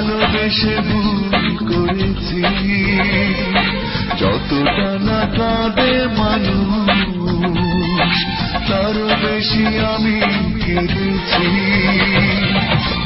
ভালোবেসে ভুল করেছি। যতটা না কাঁদে মানুষ তার বেশি আমি কেঁদেছি।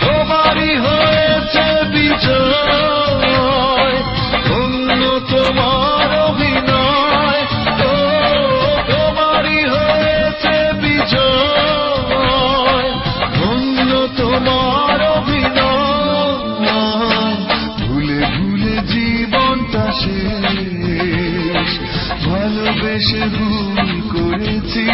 তোমারই হয়েছে বিচার। ভালোবেসে ভুল করেছি।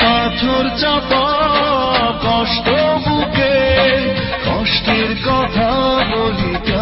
পাথর চাপা Holy God.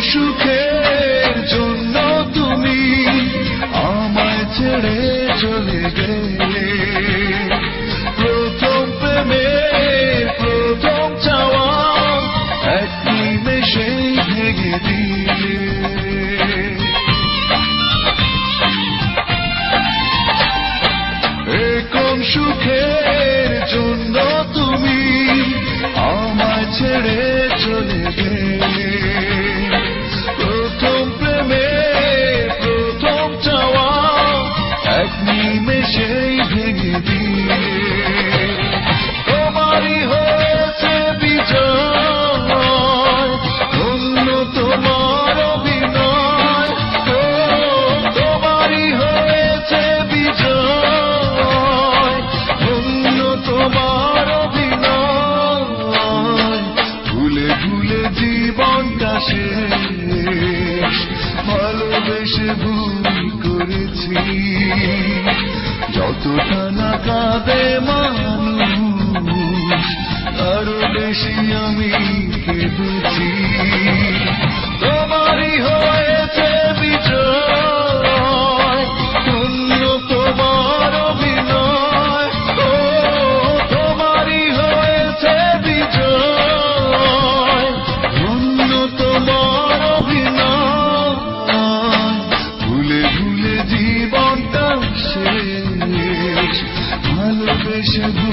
সুখের জন্য তুমি আমায় ছেড়ে চলে গেলে। প্রথম প্রেমে প্রথম চাওয়া এক নিমেষেই ভেঙে দিলে। কোন সুখের জন্য তুমি আমায় ছেড়ে চলে গেলে। নিমেষেই ভেঙে দিয়ে তোমারই হয়েছে ভুল করেছি। যতটা না কাঁদে মানুষ আরও বেশি আমি ভুলে